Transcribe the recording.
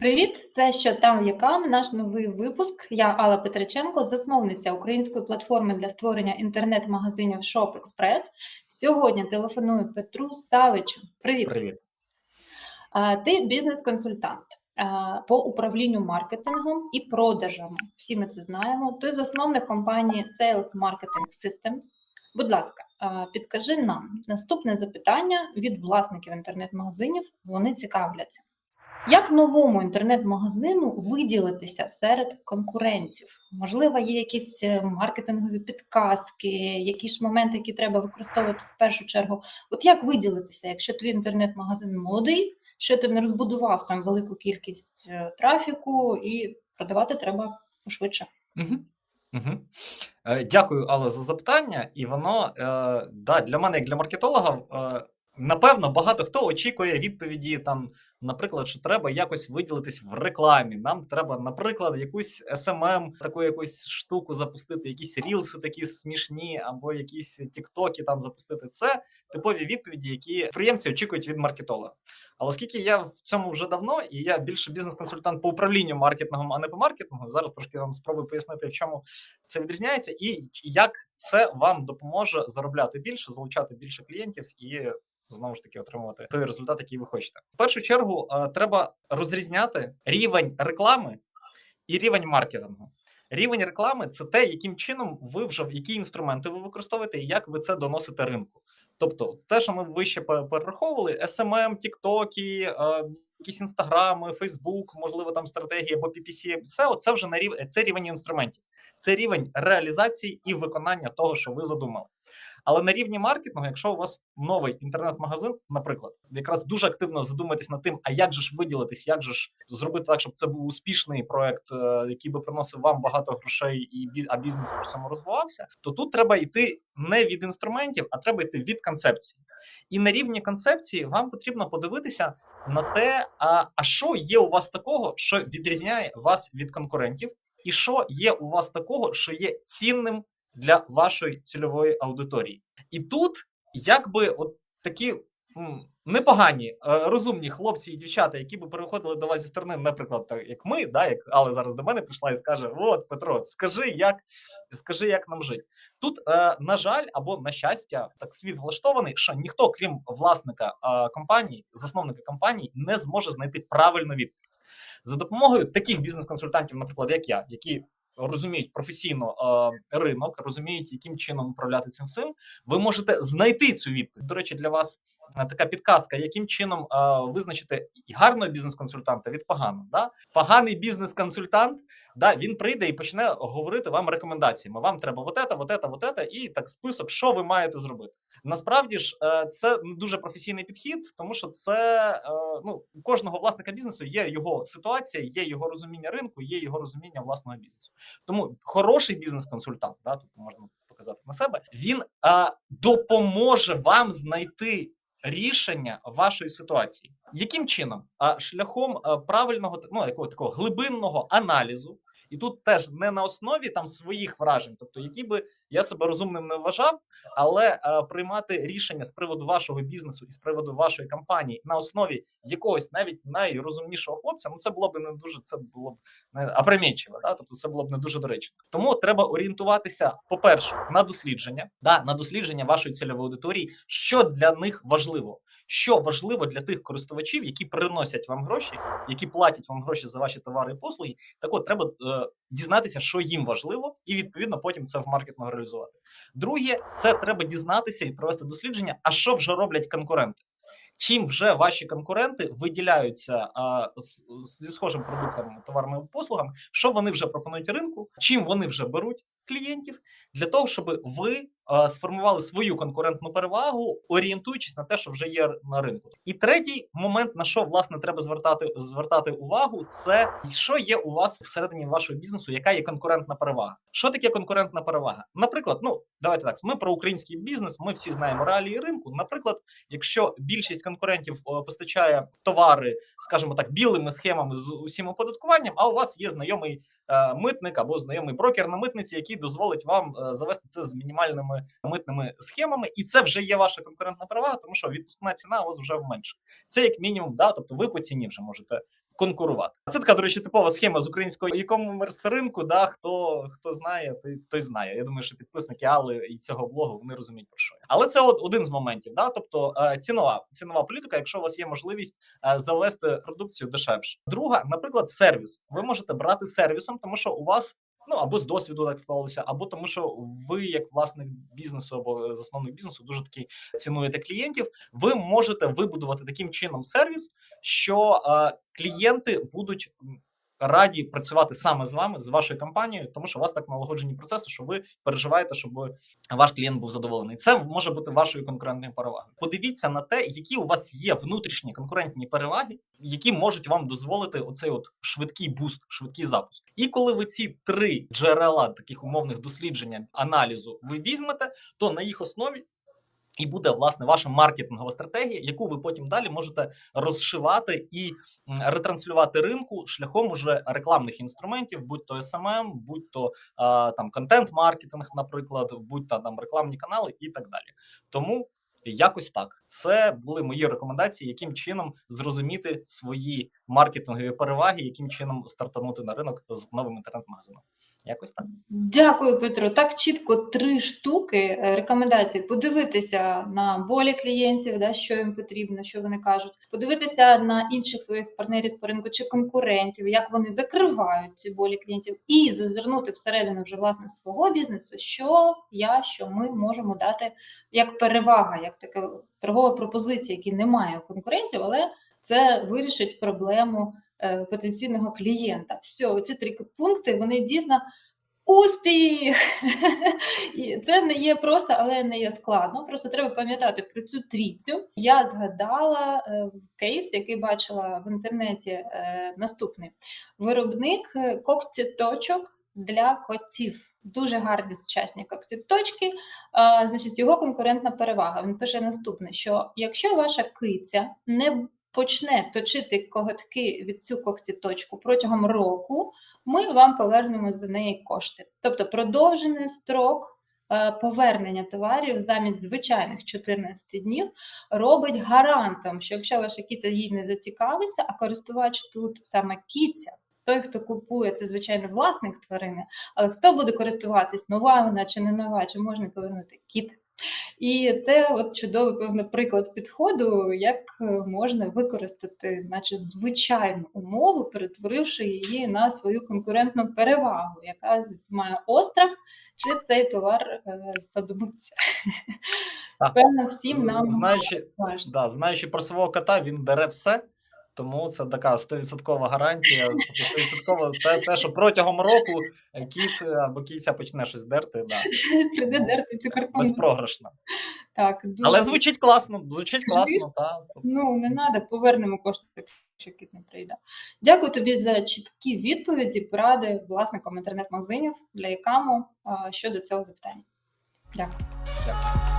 Привіт! Це що там в якам наш новий випуск. Я Алла Петриченко, засновниця української платформи для створення інтернет-магазинів Shop Express. Сьогодні телефоную Петру Савичу. Привіт! Привіт. А, Ти бізнес-консультант по управлінню маркетингом і продажами. Всі ми це знаємо. Ти засновник компанії Sales Marketing Systems. Будь ласка, підкажи нам наступне запитання від власників інтернет-магазинів. Вони цікавляться. Як новому інтернет-магазину виділитися серед конкурентів? Можливо, є якісь е, маркетингові підказки, якісь моменти, які треба використовувати в першу чергу. От як виділитися, якщо твій інтернет-магазин молодий, що ти не розбудував там велику кількість е, трафіку, і продавати треба. Угу. Е, дякую, Алла, за запитання. І воно е, да, для мене, як для маркетолога, е, напевно, багато хто очікує відповіді там, наприклад, що треба якось виділитись в рекламі. Нам треба, наприклад, якусь SMM, таку якусь штуку запустити, якісь рілси такі смішні, або якісь тіктоки там запустити. Це типові відповіді, які підприємці очікують від маркетолога. Але оскільки я в цьому вже давно, і я більше бізнес-консультант по управлінню маркетингом, а не по маркетингу, зараз трошки вам спробую пояснити, в чому це відрізняється, і як це вам допоможе заробляти більше, залучати більше клієнтів і знову ж таки отримувати той результат, який ви хочете. В першу чергу е, треба розрізняти рівень реклами і рівень маркетингу. Рівень реклами це те, яким чином ви вже які інструменти ви використовуєте і як ви це доносите ринку. Тобто, те, що ми вище перераховували, SMM, TikTok, е, якісь інстаграми, Фейсбук, можливо, там стратегії або PPC, SEO, це вже на рівень це рівень інструментів, це рівень реалізації і виконання того, що ви задумали. Але на рівні маркетингу, якщо у вас новий інтернет-магазин, наприклад, якраз дуже активно задуматись над тим, а як же ж виділитись, як же ж зробити так, щоб це був успішний проект, е, який би приносив вам багато грошей, і а бізнес при цьому розвивався, то тут треба йти не від інструментів, а треба йти від концепції. І на рівні концепції вам потрібно подивитися на те, а, а що є у вас такого, що відрізняє вас від конкурентів, і що є у вас такого, що є цінним для вашої цільової аудиторії. І тут якби от такі непогані, е, розумні хлопці і дівчата, які би переходили до вас зі сторони, наприклад, так як ми, да, як але зараз до мене прийшла і скаже: От, Петро, скажи, як скажи, як нам жити. Тут, е, на жаль, або на щастя, так світ влаштований, що ніхто, крім власника е, компанії, засновника компанії, не зможе знайти правильну відповідь. За допомогою таких бізнес-консультантів, наприклад, як я, які розуміють професійно е, ринок, розуміють, яким чином управляти цим всім, ви можете знайти цю відповідь. До речі, для вас е, така підказка, яким чином е, визначити гарного бізнес-консультанта від поганого. Да? Поганий бізнес-консультант, да, він прийде і почне говорити вам рекомендаціями. Вам треба вот это, вот это, вот это, і так список, що ви маєте зробити. Насправді ж е, це дуже професійний підхід, тому що це е, ну у кожного власника бізнесу є його ситуація, є його розуміння ринку, є його розуміння власного бізнесу. Тому хороший бізнес-консультант, да, тут можна показати на себе, він а, допоможе вам знайти рішення вашої ситуації. Яким чином? А шляхом правильного ну якого такого глибинного аналізу. І тут теж не на основі там своїх вражень, тобто які би я себе розумним не вважав, але е, приймати рішення з приводу вашого бізнесу і з приводу вашої компанії на основі якогось навіть найрозумнішого хлопця, ну це було б не дуже це було б не апримітчиво, да? тобто це було б не дуже доречно. Тому треба орієнтуватися, по-перше, на дослідження, да, на дослідження вашої цільової аудиторії, що для них важливо. Що важливо для тих користувачів, які приносять вам гроші, які платять вам гроші за ваші товари і послуги, так от треба е, дізнатися, що їм важливо, і відповідно потім це в маркетингу реалізувати. Друге, це треба дізнатися і провести дослідження. А що вже роблять конкуренти? Чим вже ваші конкуренти виділяються а, з, зі схожим продуктом, товарами послугами, що вони вже пропонують ринку, чим вони вже беруть клієнтів для того, щоб ви сформували свою конкурентну перевагу, орієнтуючись на те, що вже є на ринку. І третій момент, на що власне треба звертати звертати увагу, це що є у вас всередині вашого бізнесу, яка є конкурентна перевага. Що таке конкурентна перевага? Наприклад, ну давайте так, ми про український бізнес, ми всі знаємо реалії ринку. Наприклад, якщо більшість конкурентів постачає товари, скажімо так, білими схемами з усім оподаткуванням, а у вас є знайомий е, митник або знайомий брокер на митниці, який дозволить вам е, завести це з мінімальними митними схемами, і це вже є ваша конкурентна перевага, тому що відпускна ціна у вас вже менше. Це як мінімум, да, тобто ви по ціні вже можете конкурувати. Це така, до речі, типова схема з українського e-commerce ринку. Да, хто, хто знає, той, той знає. Я думаю, що підписники Алли і цього блогу вони розуміють про що. Але це от один з моментів. Да? Тобто е, цінова цінова політика, якщо у вас є можливість е, завести продукцію дешевше. Друга, наприклад, сервіс. Ви можете брати сервісом, тому що у вас. Ну або з досвіду так склалося, або тому, що ви, як власник бізнесу або засновник бізнесу, дуже таки цінуєте клієнтів. Ви можете вибудувати таким чином сервіс, що е, клієнти будуть раді працювати саме з вами, з вашою компанією, тому що у вас так налагоджені процеси, що ви переживаєте, щоб ваш клієнт був задоволений. Це може бути вашою конкурентною перевагою. Подивіться на те, які у вас є внутрішні конкурентні переваги, які можуть вам дозволити оцей от швидкий буст, швидкий запуск. І коли ви ці три джерела таких умовних дослідження аналізу ви візьмете, то на їх основі. І буде власне ваша маркетингова стратегія, яку ви потім далі можете розшивати і ретранслювати ринку шляхом уже рекламних інструментів, будь то SMM, будь то а, там контент-маркетинг, наприклад, будь то там рекламні канали і так далі. Тому якось так. Це були мої рекомендації, яким чином зрозуміти свої маркетингові переваги, яким чином стартанути на ринок з новим інтернет-магазином. Якось так. Дякую, Петро. Так чітко три штуки е, рекомендацій: подивитися на болі клієнтів, да, що їм потрібно, що вони кажуть, подивитися на інших своїх партнерів по ринку чи конкурентів, як вони закривають ці болі клієнтів, і зазирнути всередину вже власне свого бізнесу, що я, що ми можемо дати як перевага, як така торгова пропозиція, які немає у конкурентів, але це вирішить проблему потенційного клієнта. Все, ці три пункти вони дійсно успіх! І це не є просто, але не є складно. Просто треба пам'ятати про цю трійцю. Я згадала е, кейс, який бачила в інтернеті е, наступний виробник е, когтіточок для котів. Дуже гарні сучасні когтіточки. Значить, його конкурентна перевага. Він пише наступне: що якщо ваша киця не почне точити коготки від цю когтіточку протягом року, ми вам повернемо за неї кошти. Тобто продовжений строк е, повернення товарів замість звичайних 14 днів робить гарантом, що якщо ваша кіця їй не зацікавиться, а користувач тут саме кіця. Той, хто купує, це звичайно власник тварини, але хто буде користуватись, нова вона чи не нова, чи можна повернути кіт. І це от чудовий певно приклад підходу, як е, можна використати, наче звичайну умову, перетворивши її на свою конкурентну перевагу, яка має острах, чи цей товар е, Певно, всім нам знаючи, да, знаючи про свого кота, він бере все. Тому це така 100% гарантія. Тобто 100% те, те, що протягом року кіт або кіця почне щось дерти, да, Прийде дерти цю картину. безпрограшно. Так, дуже. Але звучить класно, звучить класно, та. Ну, не треба, повернемо кошти, якщо кіт не прийде. Дякую тобі за чіткі відповіді, поради власникам інтернет-магазинів для ікаму щодо цього запитання. Дякую. Дякую.